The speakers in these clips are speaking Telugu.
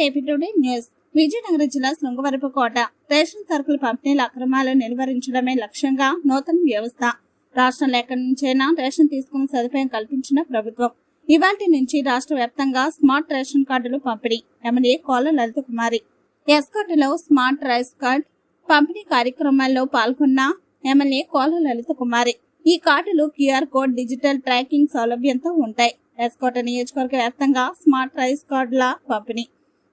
AP today news. విజయనగరం జిల్లా శృంగవరపు కోట. రేషన్ సరుకుల పంపిణీల అక్రమాలను నిలువరించడమే లక్ష్యంగా నూతన వ్యవస్థ. రాష్ట్రంలో ఎక్కడి నుంచైనా రేషన్ తీసుకునే సదుపాయం కల్పించిన ప్రభుత్వం. ఇవాటి నుంచి రాష్ట్ర వ్యాప్తంగా స్మార్ట్ రేషన్ కార్డులు పంపిణీ. ఎమ్మెల్యే కోల లలిత కుమారి ఎస్కోటలో స్మార్ట్ రైస్ కార్డ్ పంపిణీ కార్యక్రమాల్లో పాల్గొన్న ఎమ్మెల్యే కోల లలిత కుమారి ఈ కార్డులు క్యూఆర్ కోడ్ డిజిటల్ ట్రాకింగ్ సౌలభ్యంతో ఉంటాయి. ఎస్కోట నియోజకవర్గ వ్యాప్తంగా స్మార్ట్ రైస్ కార్డుల పంపిణీ.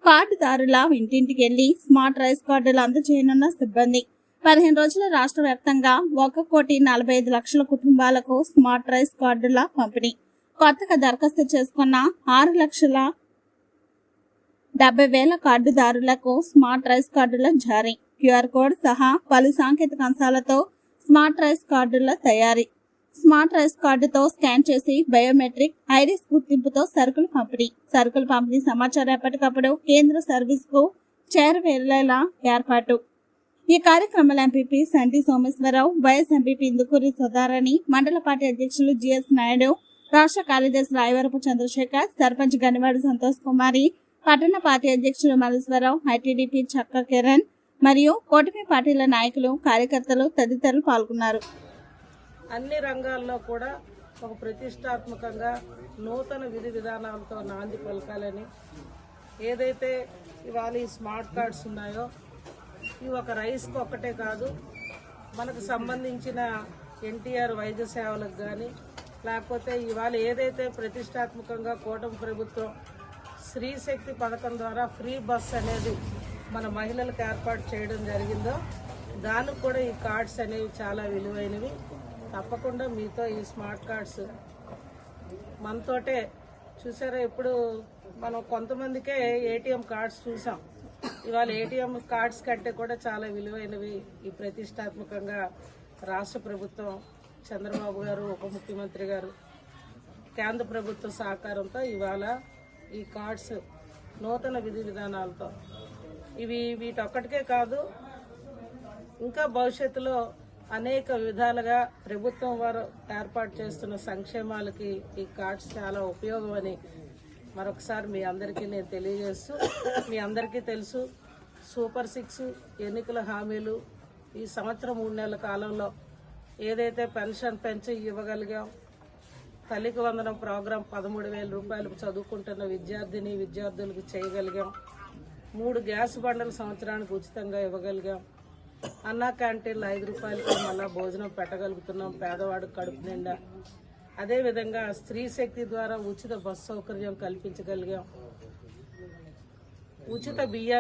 కార్డుదారుల ఇంటింటికి వెళ్ళి స్మార్ట్ రైస్ కార్డులు అందజేయనున్న సిబ్బంది. పదిహేను రోజుల రాష్ట్ర వ్యాప్తంగా ఒక కోటి నలభై ఐదు లక్షల కుటుంబాలకు స్మార్ట్ రైస్ కార్డుల పంపిణీ. కొత్తగా దరఖాస్తు చేసుకున్న ఆరు లక్షల డెబ్బై వేల కార్డుదారులకు స్మార్ట్ రైస్ కార్డుల జారీ. క్యూఆర్ కోడ్ సహా పలు సాంకేతిక అంశాలతో స్మార్ట్ రైస్ కార్డుల తయారీ. స్మార్ట్ రైస్ కార్డుతో స్కాన్ చేసి బయోమెట్రిక్ ఐరిస్ గుర్తింపుతో సరుకులు పంపిణీ. సరుకులు పంపిణీ సమాచారం ఎప్పటికప్పుడు కేంద్ర సర్వీస్కు చేరవేరేలా ఏర్పాటు. ఈ కార్యక్రమంలో MPP Santi Someswara Rao vice MPP Indukuri Sudharani మండల పార్టీ అధ్యక్షులు జిఎస్ నాయుడు రాష్ట్ర కార్యదర్శి రాయవరపు చంద్రశేఖర్ సర్పంచ్ గనివాడి సంతోష్ కుమారి పట్టణ పార్టీ అధ్యక్షులు మల్లేశ్వరరావు ఐటీడీపీ చక్క కిరణ్ మరియు కూటమి పార్టీల నాయకులు కార్యకర్తలు తదితరులు పాల్గొన్నారు. అన్ని రంగాల్లో కూడా ఒక ప్రతిష్టాత్మకంగా నూతన విధి విధానాలతో నాంది పలకాలని. ఏదైతే ఇవాళ ఈ స్మార్ట్ కార్డ్స్ ఉన్నాయో ఇవి ఒక రైస్కి ఒక్కటే కాదు మనకు సంబంధించిన ఎన్టీఆర్ వైద్య సేవలకు కానీ లేకపోతే ఇవాళ ఏదైతే ప్రతిష్టాత్మకంగా కూటమి ప్రభుత్వం స్త్రీ శక్తి పథకం ద్వారా ఫ్రీ బస్ అనేది మన మహిళలకు ఏర్పాటు చేయడం జరిగిందో దానికి కూడా ఈ కార్డ్స్ అనేవి చాలా విలువైనవి. తప్పకుండా మీతో ఈ స్మార్ట్ కార్డ్స్ మనతోటే. చూసారా ఇప్పుడు మనం కొంతమందికే ఏటీఎం కార్డ్స్ చూసాం. ఇవాళ ఏటీఎం కార్డ్స్ కంటే కూడా చాలా విలువైనవి ఈ ప్రతిష్టాత్మకంగా రాష్ట్ర ప్రభుత్వం చంద్రబాబు గారు ఉప ముఖ్యమంత్రి గారు కేంద్ర ప్రభుత్వ సహకారంతో ఇవాళ ఈ కార్డ్స్ నూతన విధి విధానాలతో. ఇవి వీటొక్కటికే కాదు ఇంకా భవిష్యత్తులో అనేక విధాలుగా ప్రభుత్వం వారు ఏర్పాటు చేస్తున్న సంక్షేమాలకి ఈ కార్డ్స్ చాలా ఉపయోగమని మరొకసారి మీ అందరికీ నేను తెలియజేస్తూ మీ అందరికీ తెలుసు సూపర్ సిక్స్ ఎన్నికల హామీలు ఈ సంవత్సరం మూడు నెలల కాలంలో ఏదైతే పెన్షన్ పెంచి ఇవ్వగలిగాం తల్లికి వందనం ప్రోగ్రాం పదమూడు వేల రూపాయలు చదువుకుంటున్న విద్యార్థిని విద్యార్థులకు చేయగలిగాం మూడు గ్యాస్ బండలు సంవత్సరానికి ఉచితంగా ఇవ్వగలిగాం అన్నా క్యాంటీన్లు ఐదు రూపాయలకి మళ్ళా భోజనం పెట్టగలుగుతున్నాం. పేదవాడు కడుపు నిండా. అదేవిధంగా స్త్రీ శక్తి ద్వారా ఉచిత బస్సు సౌకర్యం కల్పించగలిగాం. ఉచిత బియ్యాన్ని